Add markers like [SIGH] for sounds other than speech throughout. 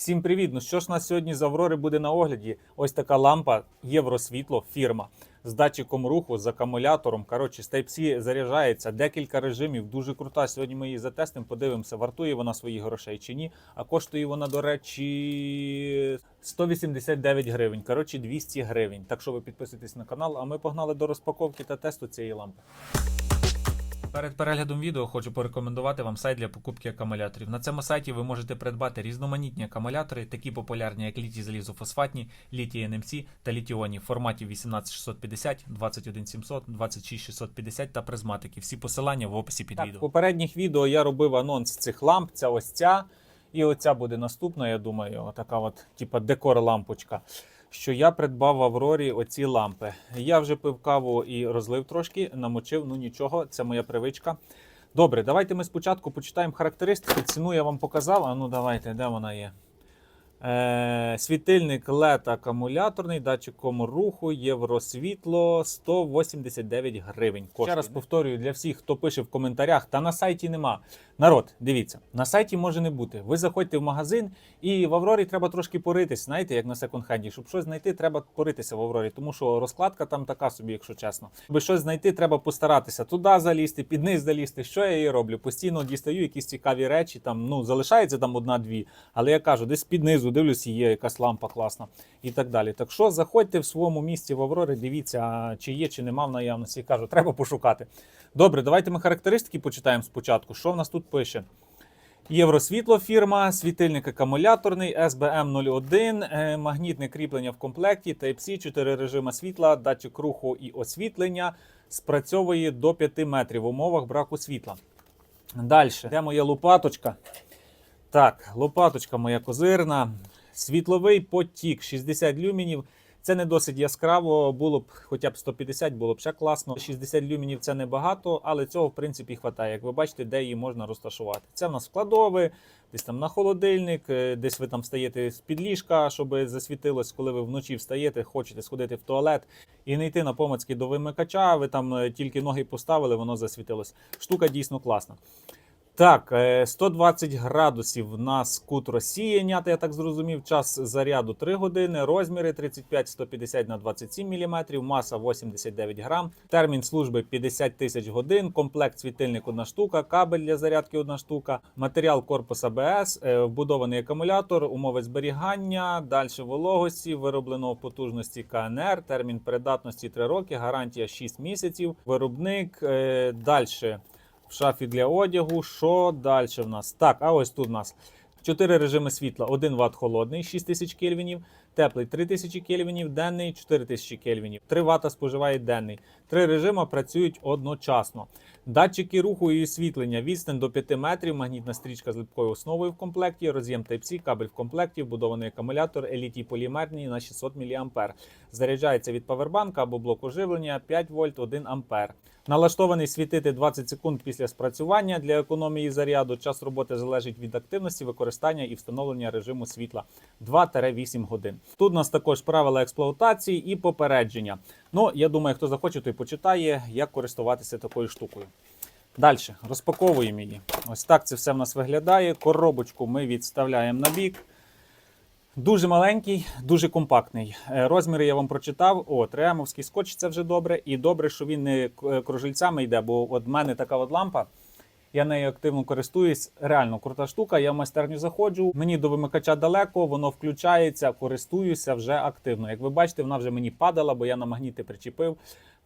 Всім привіт! Ну що ж нас сьогодні з Аврори буде на огляді? Ось така лампа Євросвітло, фірма з датчиком руху, з акумулятором. Коротше, Type-C заряджається декілька режимів. Дуже крута. Сьогодні ми її затестимо, подивимося, вартує вона своїх грошей чи ні. А коштує вона, до речі, 189 гривень. Коротше, 200 гривень. Так що ви підписуйтесь на канал, а ми погнали до розпаковки та тесту цієї лампи. Перед переглядом відео хочу порекомендувати вам сайт для покупки акумуляторів. На цьому сайті ви можете придбати різноманітні акумулятори, такі популярні, як літій залізофосфатні, літій NMC та літіоні в форматі 18650, 21700, 26650 та призматики. Всі посилання в описі під Так, відео. в попередніх відео я робив анонс цих ламп. Це ось ця. І оця буде наступна, я думаю, така от, типа декор-лампочка. Що я придбав в Аврорі оці лампи. Я вже пив каву і розлив трошки, намочив, ну нічого, це моя привичка. Добре, давайте ми спочатку почитаємо характеристики. Ціну я вам показав. А ну давайте, де вона є? Е, світильник LED акумуляторний, датчиком руху, євросвітло 189 гривень. Коштує. Ще раз повторюю для всіх, хто пише в коментарях, та на сайті нема. Народ, дивіться, на сайті може не бути. Ви заходьте в магазин, і в Аврорі треба трошки поритись, знаєте, як на секонд-хенді. Щоб щось знайти, треба поритися в Аврорі, тому що розкладка там така собі, якщо чесно. Щоб щось знайти, треба постаратися туди залізти, під низ залізти. Що я і роблю? Постійно дістаю якісь цікаві речі. Там ну залишається там одна-дві, але я кажу, десь під низу дивлюсь, є якась лампа класна і так далі. Так що заходьте в своєму місті в Аврорі, дивіться, чи є, чи нема в наявності. Кажу, треба пошукати. Добре, давайте ми характеристики почитаємо спочатку. Що в нас тут пише? Євросвітло фірма, світильник акумуляторний, SBM 01, е, магнітне кріплення в комплекті, Type-C, 4 режима світла, датчик руху і освітлення. Спрацьовує до 5 метрів в умовах браку світла. Далі, де моя лопаточка? Так, лопаточка моя козирна. Світловий потік 60 люмінів. Це не досить яскраво, було б хоча б 150, було б ще класно. 60 люмінів це небагато, але цього в принципі вистачає. Як ви бачите, де її можна розташувати. Це в нас складове, десь там на холодильник, е, десь ви там встаєте з під ліжка, щоб засвітилось, коли ви вночі встаєте, хочете сходити в туалет і не йти на помацьки до вимикача. Ви там е, тільки ноги поставили, воно засвітилось. Штука дійсно класна. Так, е, 120 градусів в нас кут розсіяння, я так зрозумів. Час заряду 3 години, розміри 35-150 на 27 мм, маса 89 грам, термін служби 50 тисяч годин, комплект світильник одна штука, кабель для зарядки одна штука, матеріал корпус АБС, е, вбудований акумулятор, умови зберігання, далі вологості, вироблено в потужності КНР, термін придатності 3 роки, гарантія 6 місяців, виробник е, далі в шафі для одягу. Що далі в нас? Так, а ось тут у нас 4 режими світла: 1 Вт холодний, 6000 кельвінів, теплий 3000 кельвінів, денний 4000 кельвінів. 3 Вт споживає денний. Три режими працюють одночасно. Датчики руху і освітлення, відстань до 5 метрів, магнітна стрічка з липкою основою в комплекті, роз'єм Type-C, кабель в комплекті, вбудований акумулятор, елітій полімерний на 600 мА. Заряджається від павербанка або блоку живлення 5 вольт 1 А. Налаштований світити 20 секунд після спрацювання для економії заряду. Час роботи залежить від активності, використання і встановлення режиму світла 2-8 годин. Тут у нас також правила експлуатації і попередження. Ну, я думаю, хто захоче, той почитає, як користуватися такою штукою. Далі розпаковуємо її. Ось так це все в нас виглядає. Коробочку ми відставляємо на бік. Дуже маленький, дуже компактний. Е, Розміри я вам прочитав. О, тремовський скотч це вже добре. І добре, що він не е, кружельцями йде, бо от в мене така от лампа. Я нею активно користуюсь. Реально крута штука. Я в майстерню заходжу. Мені до вимикача далеко, воно включається, користуюся вже активно. Як ви бачите, вона вже мені падала, бо я на магніти причепив,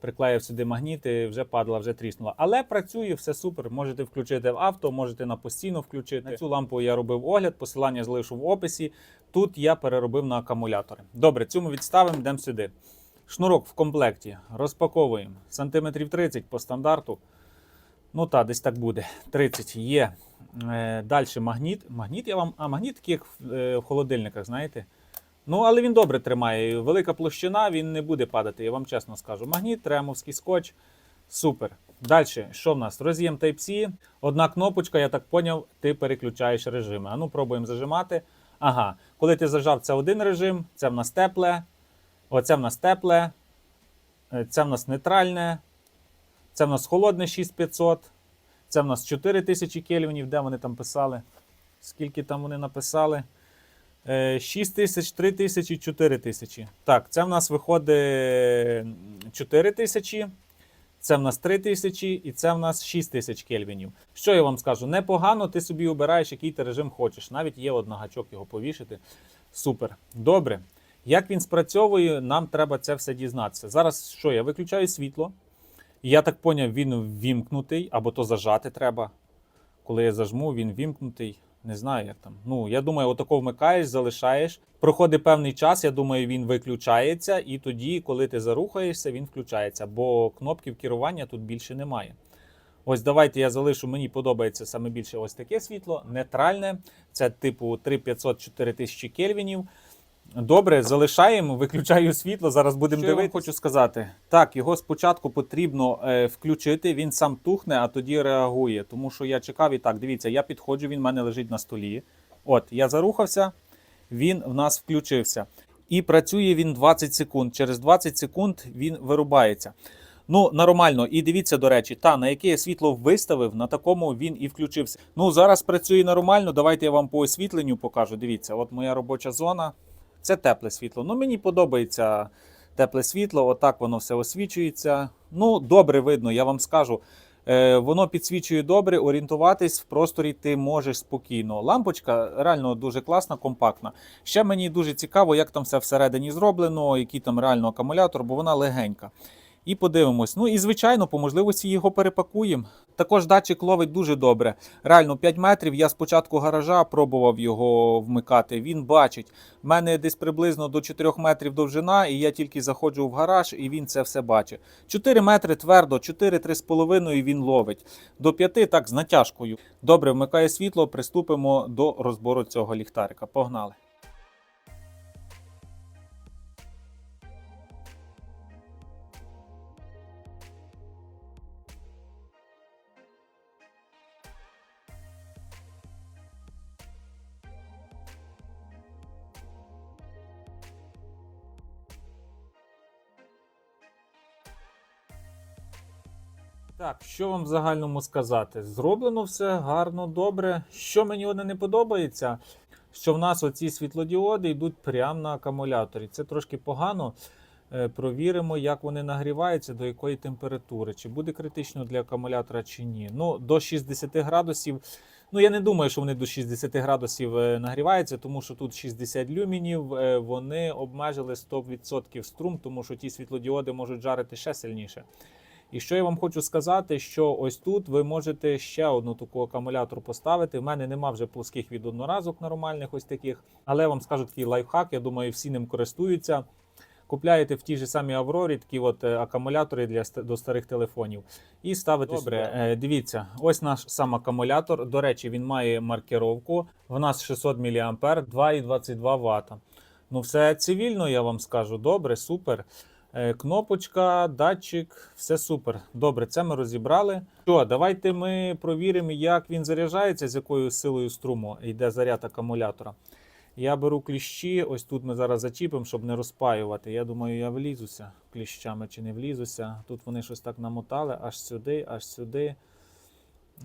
приклеїв сюди магніти, вже падала, вже тріснула. Але працює все супер. Можете включити в авто, можете на постійно включити. На цю лампу я робив огляд, посилання залишу в описі. Тут я переробив на акумулятори. Добре, цю ми відставимо, йдемо сюди. Шнурок в комплекті розпаковуємо сантиметрів 30 по стандарту. Ну так, десь так буде. 30 є. Е, Далі магніт. Магніт я вам. А магніт такий, як в, е, холодильниках, знаєте. Ну, але він добре тримає. Велика площина, він не буде падати, я вам чесно скажу. Магніт, тремовський скотч. Супер. Далі, що в нас? Роз'єм Type-C. Одна кнопочка, я так поняв, ти переключаєш режими. А ну, пробуємо зажимати. Ага, коли ти зажав, це один режим, це в нас тепле, оце в нас тепле, е, це в нас нейтральне, це в нас холодне 6500, це в нас 4000 кельвінів, де вони там писали? Скільки там вони написали? Е, 6 тисяч, 3 тисячі, 4 тисячі. Так, це в нас виходить 4 тисячі. Це в нас 3 тисячі і це в нас 6 тисяч кельвінів. Що я вам скажу? Непогано, ти собі обираєш, який ти режим хочеш. Навіть є от на гачок його повішити. Супер. Добре. Як він спрацьовує, нам треба це все дізнатися. Зараз що? Я виключаю світло. Я так поняв, він ввімкнутий, або то зажати треба. Коли я зажму, він вімкнутий. Не знаю, як там. Ну, я думаю, отако вмикаєш, залишаєш. Проходить певний час, я думаю, він виключається, і тоді, коли ти зарухаєшся, він включається, бо кнопків керування тут більше немає. Ось давайте я залишу. Мені подобається саме більше ось таке світло, нейтральне. Це типу 3500-4000 кельвінів. Добре, залишаємо, виключаю світло. Зараз будемо Що я вам дивитися. Хочу сказати, так, його спочатку потрібно е, включити. Він сам тухне, а тоді реагує. Тому що я чекав і так. Дивіться, я підходжу, він в мене лежить на столі. От, я зарухався, він в нас включився. І працює він 20 секунд. Через 20 секунд він вирубається. Ну, нормально. І дивіться, до речі, та на яке я світло виставив, на такому він і включився. Ну, зараз працює нормально. Давайте я вам по освітленню покажу. Дивіться, от моя робоча зона. Це тепле світло. Ну, мені подобається тепле світло, отак воно все освічується. Ну, добре видно, я вам скажу. Е, воно підсвічує добре, орієнтуватись в просторі ти можеш спокійно. Лампочка реально дуже класна, компактна. Ще мені дуже цікаво, як там все всередині зроблено, який там реально акумулятор, бо вона легенька. І подивимось. Ну і звичайно, по можливості його перепакуємо. Також датчик ловить дуже добре. Реально 5 метрів. Я спочатку гаража пробував його вмикати. Він бачить. В мене десь приблизно до 4 метрів довжина, і я тільки заходжу в гараж, і він це все бачить. 4 метри твердо, 4-3,5 він ловить. До 5 так з натяжкою. Добре, вмикає світло, приступимо до розбору цього ліхтарика. Погнали. Що вам в загальному сказати? Зроблено все гарно, добре. Що мені одне не подобається, що в нас оці світлодіоди йдуть прямо на акумуляторі. Це трошки погано. Е, Провіримо, як вони нагріваються, до якої температури, чи буде критично для акумулятора, чи ні. Ну, до 60 градусів. Ну, я не думаю, що вони до 60 градусів е, нагріваються, тому що тут 60 люмінів, е, вони обмежили 100% струм, тому що ті світлодіоди можуть жарити ще сильніше. І що я вам хочу сказати, що ось тут ви можете ще одну таку акумулятор поставити. В мене нема вже плоских від одноразок нормальних, ось таких. Але я вам скажу такий лайфхак. Я думаю, всі ним користуються. Купляєте в тій же самій Аврорі такі от е, акумулятори для до старих телефонів і ставите Добре, сюди. Е, Дивіться, ось наш сам акумулятор. До речі, він має маркировку. В нас 600 мА, 2,22 Вт. Ну, все цивільно, я вам скажу. Добре, супер. Е, Кнопочка, датчик, все супер. Добре, це ми розібрали. Що, давайте ми провіримо, як він заряджається, з якою силою струму йде заряд акумулятора. Я беру кліщі, ось тут ми зараз зачіпимо, щоб не розпаювати. Я думаю, я влізуся кліщами чи не влізуся. Тут вони щось так намотали, аж сюди, аж сюди.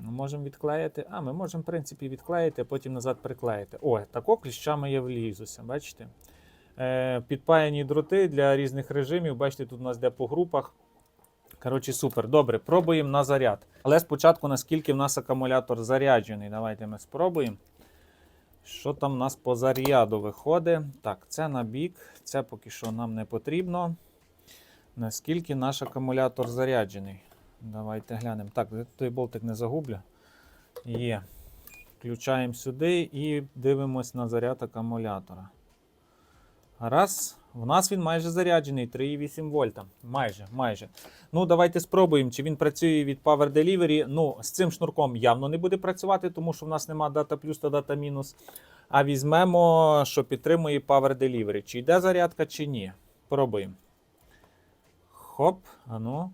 Можемо відклеїти. А, ми можемо, в принципі, відклеїти, потім назад приклеїти. О, тако кліщами я влізуся, бачите? Е, підпаяні дроти для різних режимів. Бачите, тут у нас йде по групах. Коротше, супер. Добре, пробуємо на заряд. Але спочатку, наскільки в нас акумулятор заряджений. Давайте ми спробуємо. Що там у нас по заряду виходить? Так, це на бік, це поки що нам не потрібно. Наскільки наш акумулятор заряджений? Давайте глянемо. Так, той болтик не загублю. Є. Включаємо сюди і дивимось на заряд акумулятора. Раз. У нас він майже заряджений 3,8 вольта. Майже, майже. Ну, давайте спробуємо, чи він працює від Power Delivery. Ну, з цим шнурком явно не буде працювати, тому що в нас нема дата плюс та дата мінус. А візьмемо, що підтримує Power Delivery. Чи йде зарядка, чи ні. Пробуємо. Хоп, ану.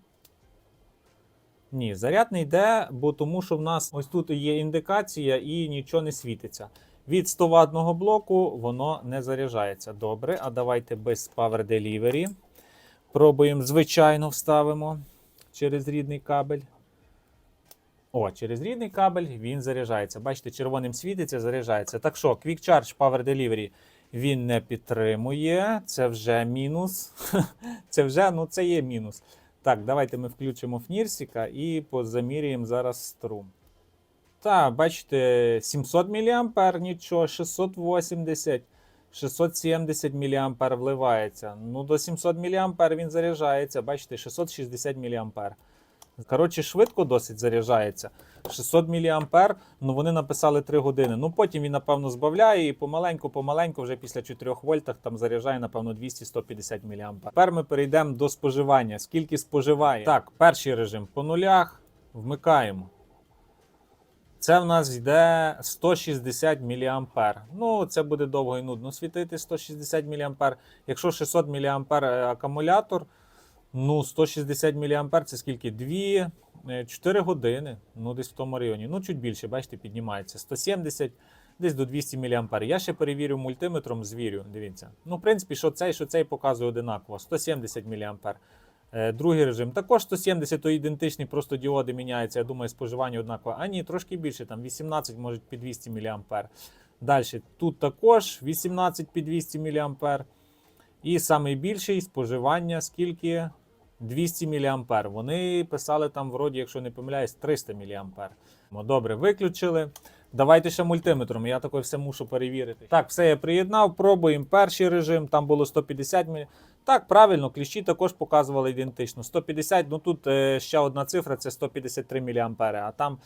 Ні, заряд не йде, бо тому що в нас ось тут є індикація і нічого не світиться. Від 100 ватного блоку воно не заряджається. Добре, а давайте без Power Delivery. Пробуємо, звичайно, вставимо через рідний кабель. О, через рідний кабель він заряджається. Бачите, червоним світиться, заряджається. Так що, Quick Charge Power Delivery. він не підтримує. Це вже мінус. [LAUGHS] Це вже, ну це є мінус. Так, давайте ми включимо фнірсіка і позамірюємо зараз струм. Так, бачите, 700 мА, нічого, 680, 670 мА вливається. Ну, до 700 мА він заряджається. Бачите, 660 мА. Коротше, швидко досить заряджається. 600 мА, ну вони написали 3 години. Ну потім він, напевно, збавляє і помаленьку, помаленьку, вже після 4 вольтах там заряджає, напевно, 200-150 мА. Тепер ми перейдемо до споживання. Скільки споживає? Так, перший режим по нулях вмикаємо. Це в нас йде 160 мА. Ну, це буде довго і нудно світити 160 мА. Якщо 600 мА акумулятор, ну 160 мА це скільки? 2, 4 години. Ну, десь в тому районі. Ну, чуть більше, бачите, піднімається. 170, десь до 200 мА. Я ще перевірю мультиметром, звірю. Дивіться. Ну, в принципі, що цей, що цей показує одинаково. 170 мА. Е, Другий режим також 170, то ідентичний, просто діоди міняються. Я думаю, споживання однакове. А ні, трошки більше, там 18, може під 200 мА. Далі тут також 18 під 200 мА. І найбільший споживання скільки? 200 мА. Вони писали там, вроді, якщо не помиляюсь, 300 мА. Добре, виключили. Давайте ще мультиметром, я таке все мушу перевірити. Так, все я приєднав, пробуємо перший режим, там було 150 мА. Так, правильно, кліщі також показували ідентично. 150, ну тут е, ще одна цифра, це 153 мА, а там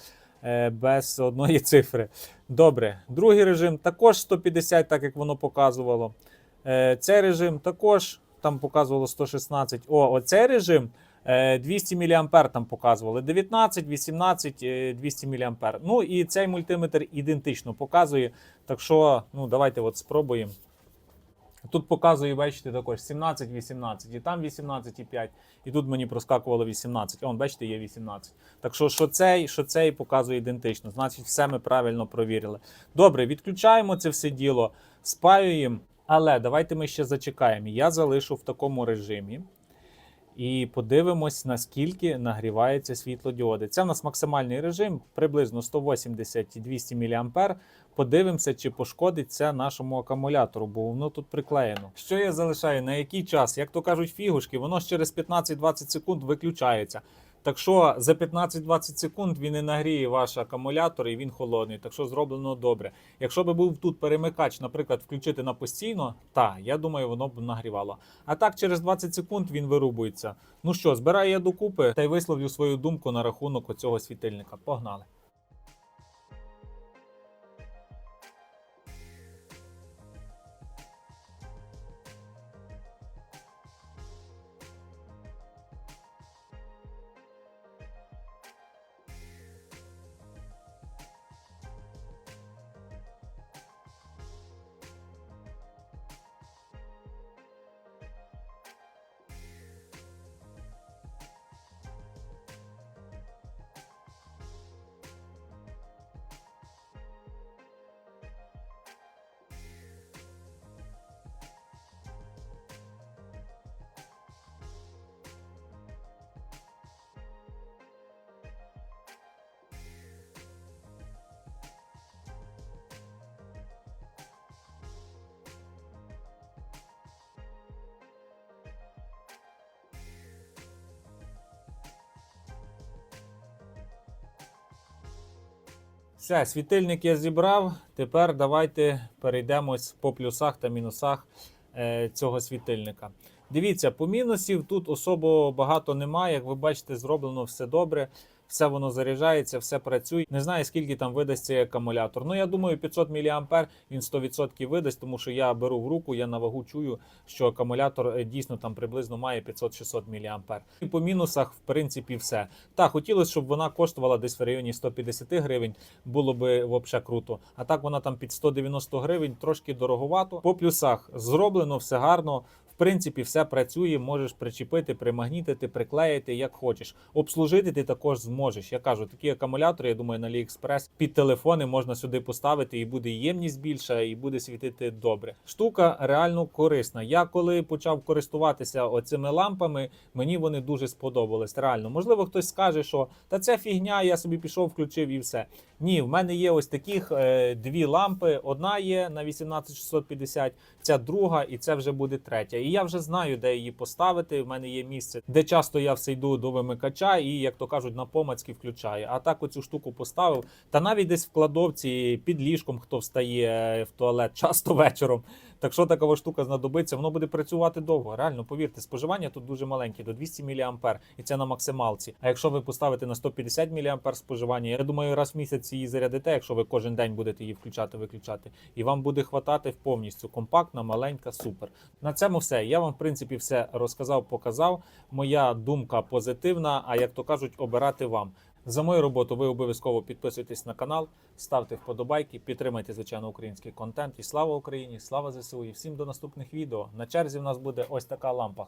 е, без одної [LAUGHS] цифри. Добре, другий режим також 150, так як воно показувало. Е, цей режим також там показувало 116. О, оцей режим 200 мА там показували. 19, 18, е, 200 мА. Ну і цей мультиметр ідентично показує. Так що, ну давайте от спробуємо. Тут показує, бачите, також 17, 18, і там 18,5, і тут мені проскакувало 18. Он, бачите, є 18. Так що, що цей, що цей показує ідентично. Значить, все ми правильно провірили. Добре, відключаємо це все діло, спаюємо. Але давайте ми ще зачекаємо. Я залишу в такому режимі. І подивимось, наскільки нагрівається світлодіоди. Це в нас максимальний режим, приблизно 180-200 мА. Подивимося, чи пошкодить це нашому акумулятору, бо воно тут приклеєно. Що я залишаю? На який час? Як то кажуть фігушки, воно ж через 15-20 секунд виключається. Так що за 15-20 секунд він і нагріє ваш акумулятор і він холодний. Так що зроблено добре. Якщо би був тут перемикач, наприклад, включити на постійно, та я думаю, воно б нагрівало. А так через 20 секунд він вирубується. Ну що, збираю я докупи та й висловлю свою думку на рахунок цього світильника. Погнали. Все, світильник я зібрав. Тепер давайте перейдемось по плюсах та мінусах е, цього світильника. Дивіться, по мінусів тут особо багато немає. Як ви бачите, зроблено все добре. Все воно заряджається, все працює. Не знаю, скільки там видасть цей акумулятор. Ну, я думаю, 500 мА він 100% видасть, тому що я беру в руку, я на вагу чую, що акумулятор е, дійсно там приблизно має 500-600 мА. І по мінусах, в принципі, все. Так, хотілося, щоб вона коштувала десь в районі 150 гривень, було би взагалі круто. А так вона там під 190 гривень, трошки дороговато. По плюсах зроблено все гарно. Принципі, все працює, можеш причепити, примагнітити, приклеїти, як хочеш. Обслужити ти також зможеш. Я кажу, такі акумулятори, я думаю, на AliExpress під телефони можна сюди поставити, і буде ємність більша, і буде світити добре. Штука реально корисна. Я коли почав користуватися оцими лампами, мені вони дуже сподобались. Реально, можливо, хтось скаже, що та це фігня, я собі пішов, включив і все. Ні, в мене є ось таких е, дві лампи. Одна є на 18650, ця ця друга, і це вже буде третя. І я вже знаю, де її поставити. В мене є місце, де часто я все йду до вимикача, і як то кажуть, на помацьки включаю. А так оцю штуку поставив. Та навіть десь в кладовці під ліжком, хто встає в туалет часто [LAUGHS] вечором. Так що така штука знадобиться, воно буде працювати довго. Реально, повірте, споживання тут дуже маленьке, до 200 мА, і це на максималці. А якщо ви поставите на 150 мА споживання, я думаю, раз в місяць її зарядите, якщо ви кожен день будете її включати, виключати, і вам буде хватати повністю. Компактна, маленька, супер. На цьому все. Я вам, в принципі, все розказав, показав. Моя думка позитивна. А як то кажуть, обирати вам. За мою роботу ви обов'язково підписуйтесь на канал, ставте вподобайки, підтримайте, звичайно, український контент. І слава Україні! Слава ЗСУ! І всім до наступних відео. На черзі в нас буде ось така лампа.